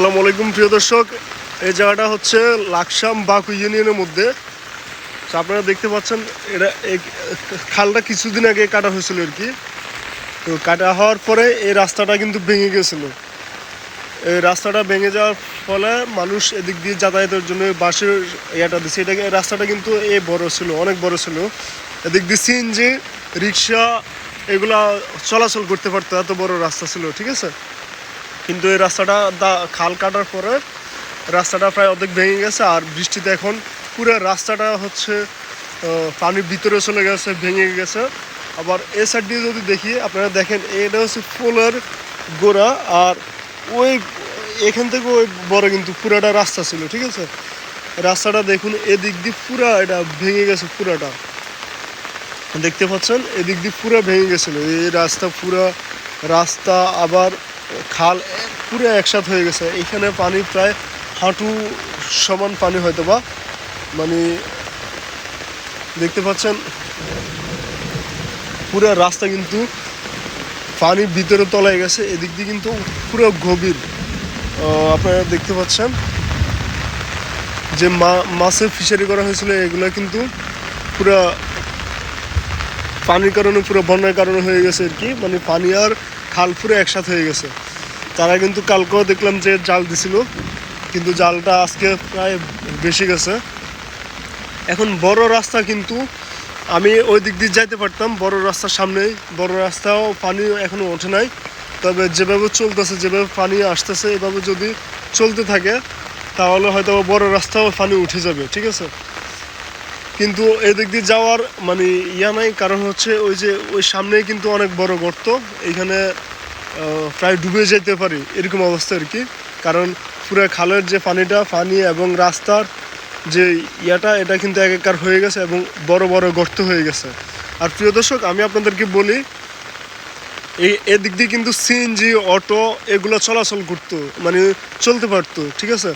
আসসালামু আলাইকুম, প্রিয় দর্শক। এই জায়গাটা হচ্ছে লাকসাম বাকু ইউনিয়নের মধ্যে। আপনারা দেখতে পাচ্ছেন, এটা খালটা কিছুদিন আগে কাটা হয়েছিল আর কি। তো কাটা হওয়ার পরে এই রাস্তাটা কিন্তু ভেঙে গেছিল। এই রাস্তাটা ভেঙে যাওয়ার ফলে মানুষ এদিক দিয়ে যাতায়াতের জন্য বাসের ইয়েটা দিচ্ছে এটা রাস্তাটা কিন্তু এ বড় ছিল, অনেক বড় ছিল। এদিক দিয়ে সিএনজি রিক্সা, এগুলা চলাচল করতে পারতো, এত বড় রাস্তা ছিল, ঠিক আছে? কিন্তু এই রাস্তাটা দা- খাল কাটার পরে রাস্তাটা প্রায় অর্ধেক ভেঙে গেছে আর বৃষ্টিতে এখন পুরো রাস্তাটা হচ্ছে পানির ভিতরে চলে গেছে, ভেঙে গেছে। আবার এ সাইড দিয়ে যদি দেখি, আপনারা দেখেন, এটা হচ্ছে ফুলের গোড়া আর ওই এখান থেকে ওই বড় কিন্তু পুরাটা রাস্তা ছিল, ঠিক আছে? রাস্তাটা দেখুন, এদিক দিয়ে পুরা এটা ভেঙে গেছে পুরাটা। দেখতে পাচ্ছেন, এদিক দিয়ে পুরো ভেঙে গেছিল। এই রাস্তা পুরো রাস্তা, আবার খাল পুরো একসাথে হয়ে গেছে। এখানে পানি প্রায় হাঁটু সমান পানি হয়তো বা মানে দেখতে পাচ্ছেন, পুরো রাস্তা কিন্তু পানির ভিতরে তলায় গেছে। এদিক দিয়ে কিন্তু পুরো গভীর। আপনারা দেখতে পাচ্ছেন যে মা, মাছের ফিশারি করা হয়েছিল, এগুলো কিন্তু পুরো পানির কারণে, পুরো বন্যার কারণে হয়ে গেছে আর কি। মানে পানি আর খাল পুরো একসাথে হয়ে গেছে। তারা কিন্তু কালকেও দেখলাম যে জাল দিছিল কিন্তু জালটা আজকে প্রায় বেশি গেছে। এখন বড় রাস্তা কিন্তু আমি ওই দিক দিয়ে যাইতে পারতাম বড় রাস্তার সামনেই। বড় রাস্তাও পানি এখনও ওঠে নাই। তবে যেভাবে চলতেছে যেভাবে পানি আসতেছে এভাবে যদি চলতে থাকে তাহলে হয়তো বড় রাস্তাও পানি উঠে যাবে ঠিক আছে? কিন্তু এদিক দিয়ে যাওয়ার মানে ইয়া নাই কারণ হচ্ছে ওই যে ওই সামনেই কিন্তু অনেক বড় গর্ত। আহ, প্রায় ডুবে যেতে পারি এরকম অবস্থা আর কি। কারণ পুরো খালের যে পানিটা, পানি এবং রাস্তার যে ইয়াটা, এটা কিন্তু একাকার হয়ে গেছে এবং বড় বড় গর্ত হয়ে গেছে। আর প্রিয় দর্শক, আমি আপনাদেরকে বলি, এই এদিক দিয়ে কিন্তু সিএনজি অটো এগুলো চলাচল করতো মানে চলতে পারতো, ঠিক আছে?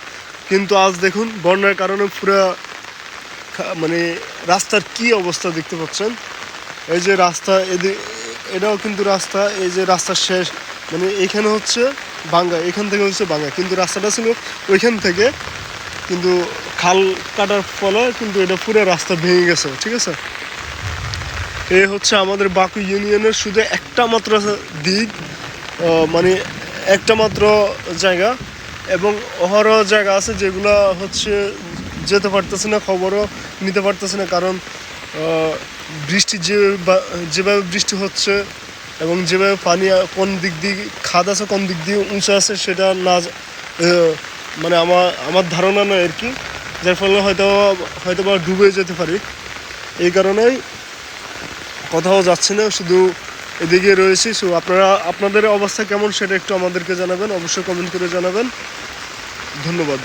কিন্তু আজ দেখুন, বন্যার কারণে পুরো মানে রাস্তার কি অবস্থা দেখতে পাচ্ছেন? এই যে রাস্তা, এদি- এটাও কিন্তু রাস্তা, এই যে রাস্তার শেষ মানে এখানে হচ্ছে বাঙ্গা, এখান থেকে হচ্ছে বাঙ্গা। কিন্তু রাস্তাটা ছিল ওইখান থেকে। কিন্তু খাল কাটার ফলে কিন্তু এটা পুরো রাস্তা ভেঙে গেছে, ঠিক আছে? এ হচ্ছে আমাদের বাকু ইউনিয়নের শুধু একটা মাত্র দিক মানে একটা মাত্র জায়গা। এবং অহরহ জায়গা আছে যেগুলো হচ্ছে যেতে পারতেছে না, খবরও নিতে পারতেছে না। কারণ বৃষ্টি যে যেভাবে বৃষ্টি হচ্ছে এবং যেভাবে পানি কোন দিক দিয়ে খাদ আছে, কোন দিক দিয়ে উঁচু আছে, সেটা না মানে আমার আমার ধারণা নয় আর কি। যার ফলে হয়তো হয়তো বা ডুবে যেতে পারি। এই কারণেই কোথাও যাচ্ছে না, শুধু এদিকে রয়েছি। সো আপনারা, আপনাদের অবস্থা কেমন সেটা একটু আমাদেরকে জানাবেন, অবশ্যই কমেন্ট করে জানাবেন। ধন্যবাদ।